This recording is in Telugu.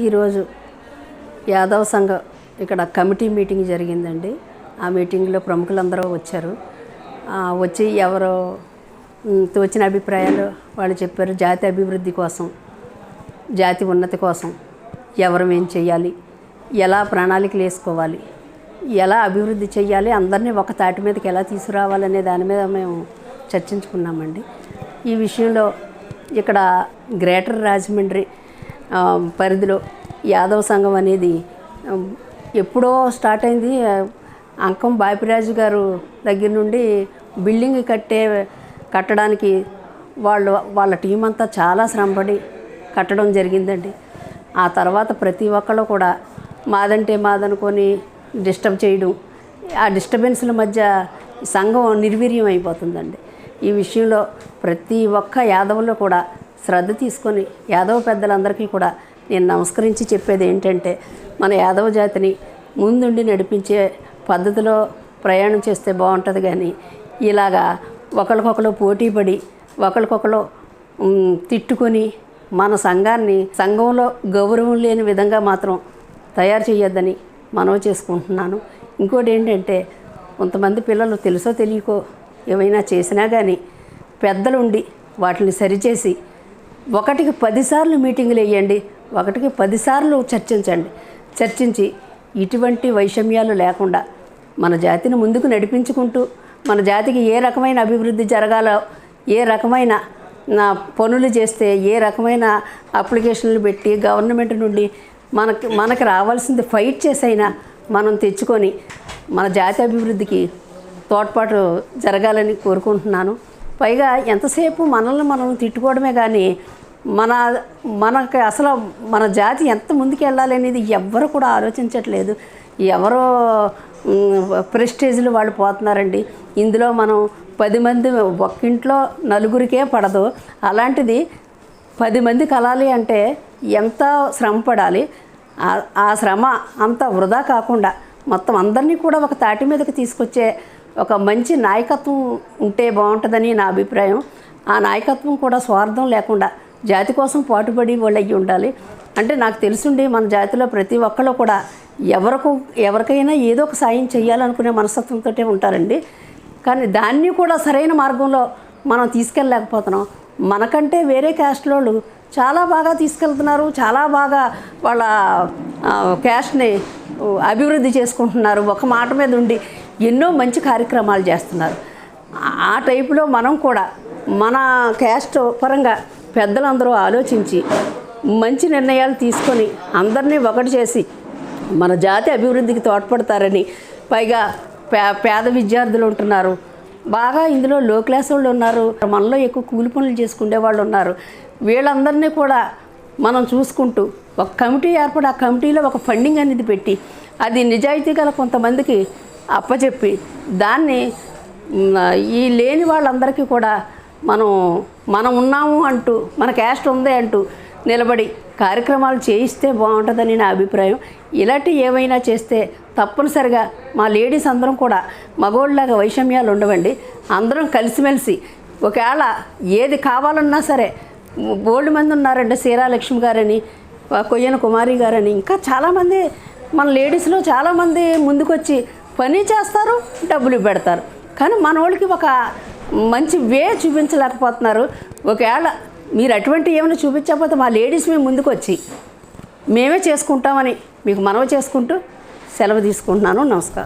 ఈరోజు యాదవ్ సంఘం ఇక్కడ కమిటీ మీటింగ్ జరిగిందండి. ఆ మీటింగ్లో ప్రముఖులందరూ వచ్చారు. వచ్చి ఎవరు తోచిన అభిప్రాయాలు వాళ్ళు చెప్పారు. జాతి అభివృద్ధి కోసం జాతి ఉన్నతి కోసం ఎవరు ఏం చేయాలి ఎలా ప్రణాళికలు వేసుకోవాలి? ఎలా అభివృద్ధి చేయాలి అందరినీ ఒక తాటి మీదకి ఎలా తీసుకురావాలనే దాని మీద మేము చర్చించుకున్నామండి. ఈ విషయంలో ఇక్కడ గ్రేటర్ రాజమండ్రి పరిధిలో యాదవ్ సంఘం అనేది ఎప్పుడో స్టార్ట్ అయింది. అంకం బాపిరాజు గారు దగ్గర నుండి బిల్డింగ్ కట్టే కట్టడానికి వాళ్ళు వాళ్ళ టీం అంతా చాలా శ్రమపడి కట్టడం జరిగిందండి. ఆ తర్వాత ప్రతి ఒక్కళ్ళు కూడా మాదంటే మాదనుకొని డిస్టర్బ్ చేయడం ఆ డిస్టర్బెన్స్ల మధ్య సంఘం నిర్వీర్యం అయిపోతుందండి. ఈ విషయంలో ప్రతి ఒక్క యాదవులు కూడా శ్రద్ధ తీసుకొని యాదవ పెద్దలందరికీ కూడా నేను నమస్కరించి చెప్పేది ఏంటంటే మన యాదవ జాతిని ముందుండి నడిపించే పద్ధతిలో ప్రయాణం చేస్తే బాగుంటుంది కానీ ఇలాగా ఒకరికొకరు పోటీపడి ఒకరికొకరు తిట్టుకొని మన సంఘాన్ని సంఘంలో గౌరవం లేని విధంగా మాత్రం తయారు చేయొద్దని మనవి చేసుకుంటున్నాను. ఇంకోటి ఏంటంటే కొంతమంది పిల్లలు తెలుసో తెలియకో ఏమైనా చేసినా కానీ పెద్దలుండి వాటిని సరిచేసి ఒకటికి పదిసార్లు మీటింగులు వేయండి ఒకటికి పదిసార్లు చర్చించండి. చర్చించి ఇటువంటి వైషమ్యాలు లేకుండా మన జాతిని ముందుకు నడిపించుకుంటూ మన జాతికి ఏ రకమైన అభివృద్ధి జరగాలో ఏ రకమైన నా పనులు చేస్తే ఏ రకమైన అప్లికేషన్లు పెట్టి గవర్నమెంట్ నుండి మనకి మనకి రావాల్సింది ఫైట్ చేసైనా మనం తెచ్చుకొని మన జాతి అభివృద్ధికి తోడ్పాటు జరగాలని కోరుకుంటున్నాను. పైగా ఎంతసేపు మనల్ని మనం తిట్టుకోవడమే కానీ మన మనకి అసలు మన జాతి ఎంత ముందుకు వెళ్ళాలి అనేది ఎవ్వరు కూడా ఆలోచించట్లేదు. ఎవరో ప్రెస్టేజ్లు వాళ్ళు పోతున్నారండి. ఇందులో మనం పది మంది ఒక్కింట్లో నలుగురికే పడదు. అలాంటిది పది మంది కలాలి అంటే ఎంత శ్రమ పడాలి? ఆ- ఆ శ్రమ అంత వృధా కాకుండా మొత్తం అందరినీ కూడా ఒక తాటి మీదకి తీసుకొచ్చే ఒక మంచి నాయకత్వం ఉంటే బాగుంటుందని నా అభిప్రాయం. ఆ నాయకత్వం కూడా స్వార్థం లేకుండా జాతి కోసం పాటుపడి వాళ్ళు అయ్యి ఉండాలి. అంటే నాకు తెలుసుండి మన జాతిలో ప్రతి ఒక్కళ్ళు కూడా ఎవరికి ఎవరికైనా ఏదో ఒక సాయం చేయాలనుకునే మనస్తత్వంతో ఉంటారండి. కానీ దాన్ని కూడా సరైన మార్గంలో మనం తీసుకెళ్ళలేకపోతున్నాం. మనకంటే వేరే క్యాస్ట్ వాళ్ళు చాలా బాగా తీసుకెళ్తున్నారు చాలా బాగా వాళ్ళ క్యాస్ట్ని అభివృద్ధి చేసుకుంటున్నారు. ఒక మాట మీద ఉండి ఎన్నో మంచి కార్యక్రమాలు చేస్తున్నారు. ఆ- టైపులో మనం కూడా మన క్యాస్ట్ పరంగా పెద్దలందరూ ఆలోచించి మంచి నిర్ణయాలు తీసుకొని అందరినీ ఒకటి చేసి మన జాతి అభివృద్ధికి తోడ్పడతారని పైగా పే పేద విద్యార్థులు ఉంటున్నారు. బాగా ఇందులో లో క్లాస్ వాళ్ళు ఉన్నారు. మనలో ఎక్కువ కూలి పనులు చేసుకునే వాళ్ళు ఉన్నారు. వీళ్ళందరినీ కూడా మనం చూసుకుంటూ ఒక కమిటీ ఏర్పడి ఆ కమిటీలో ఒక ఫండింగ్ అనేది పెట్టి అది నిజాయితీ గల కొంతమందికి అప్పచెప్పి దాన్ని ఈ లేని వాళ్ళందరికీ కూడా మనం మనం ఉన్నాము అంటూ మన క్యాస్ట్ ఉంది అంటూ నిలబడి కార్యక్రమాలు చేయిస్తే బాగుంటుందని నా అభిప్రాయం. ఇలాంటి ఏమైనా చేస్తే తప్పనిసరిగా మా లేడీస్ అందరం కూడా మగోళ్ళలాగా వైషమ్యాలు ఉండవండి. అందరం కలిసిమెలిసి ఒకవేళ ఏది కావాలన్నా సరే బోల్డ్ మంది ఉన్నారండి సీరాలక్ష్మి గారని కొయ్యన కుమారి గారని ఇంకా చాలామంది మన లేడీస్లో చాలామంది ముందుకొచ్చి పని చేస్తారు డబ్బులు పెడతారు. కానీ మన వాళ్ళకి ఒక మంచి వే చూపించలేకపోతున్నారు. ఒకవేళ మీరు అటువంటి ఏమైనా చూపించకపోతే మా లేడీస్ మేము ముందుకు వచ్చి మేమే చేసుకుంటామని మీకు మనవి చేసుకుంటూ సెలవు తీసుకుంటున్నాను. నమస్కారం.